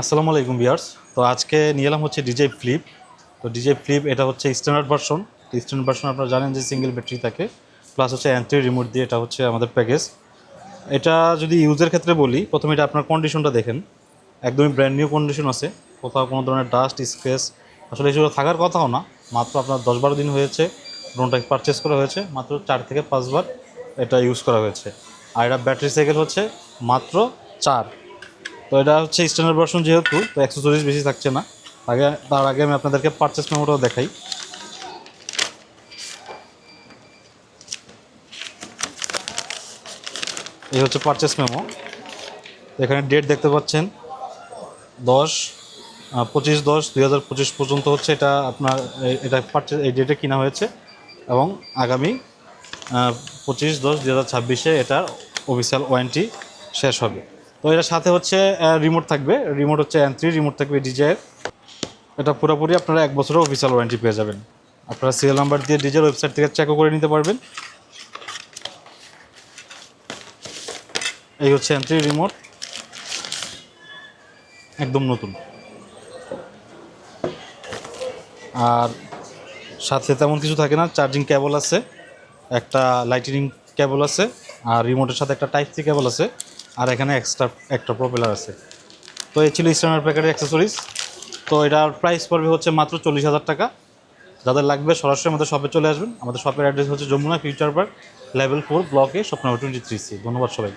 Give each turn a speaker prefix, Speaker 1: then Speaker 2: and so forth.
Speaker 1: আসসালামু আলাইকুম বিয়ার্স তো আজকে নিয়ে এলাম হচ্ছে ডিজে ফ্লিপ। তো ডিজে ফ্লিপ এটা হচ্ছে স্ট্যান্ডার্ড ভার্সন স্ট্যান্ডার্ড ভার্সন আপনারা জানেন যে সিঙ্গেল ব্যাটারি থাকে। প্লাস হচ্ছে অ্যান্টি রিমোট দিয়ে এটা হচ্ছে আমাদের প্যাকেজ এটা যদি ইউজের ক্ষেত্রে বলি, প্রথমে এটা আপনার কন্ডিশনটা দেখেন। একদমই ব্র্যান্ড নিউ কন্ডিশন আছে। কোথাও কোনো ধরনের ডাস্ট স্ক্রেচ আসলে এসব থাকার কথাও না। মাত্র আপনার দশ বারো দিন হয়েছে। ড্রোনটা পারচেস করা হয়েছে। মাত্র চার থেকে পাঁচবার এটা ইউজ করা হয়েছে। আর এটা ব্যাটারি সাইকেল হচ্ছে মাত্র চার। তো এটা হচ্ছে স্ট্যান্ডার্ড ভার্সন যেহেতু, তো একশো চল্লিশ বেশি থাকছে না। আগে, তার আগে আমি আপনাদেরকে পারচেস মেমোটাও দেখাই। এই হচ্ছে পারচেস মেমো এখানে ডেট দেখতে পাচ্ছেন, দশ পঁচিশ দশ, দুই হাজার পঁচিশ পর্যন্ত হচ্ছে এটা আপনার এটা পারচেস এই ডেটে কিনা হয়েছে। এবং আগামী পঁচিশ দশ, দুই হাজার ছাব্বিশে এটার অফিসিয়াল ওয়ারেন্টি শেষ হবে। তো এটার সাথে হচ্ছে রিমোট থাকবে। রিমোট হচ্ছে এন থ্রি রিমোট থাকবে ডিজের এটা পুরোপুরি আপনারা এক বছরের অফিসিয়াল ওয়ারেন্টি পেয়ে যাবেন। আপনারা সিরিয়াল নাম্বার দিয়ে ডিজের ওয়েবসাইট থেকে চেকও করে নিতে পারবেন। এই হচ্ছে এন্ট্রি রিমোট একদম নতুন। আর সাথে তেমন কিছু থাকে না চার্জিং কেবল আছে, একটা লাইটিনিং কেবল আছে, আর রিমোটের সাথে একটা টাইপ সি কেবল আছে। আর এখানে এক্সট্রা একটা প্রপেলার আছে। তো এই ছিল স্ট্যান্ডার্ড প্যাকেটের অ্যাক্সেসরিজ তো এটার প্রাইস পড়বে হচ্ছে মাত্র চল্লিশ হাজার টাকা। যাদের লাগবে সরাসরি আমাদের শপে চলে আসবেন। আমাদের শপের অ্যাড্রেস হচ্ছে Jamuna future park level four ব্লকে স্বপ্ন টোয়েন্টি থ্রি সি ধন্যবাদ সবাই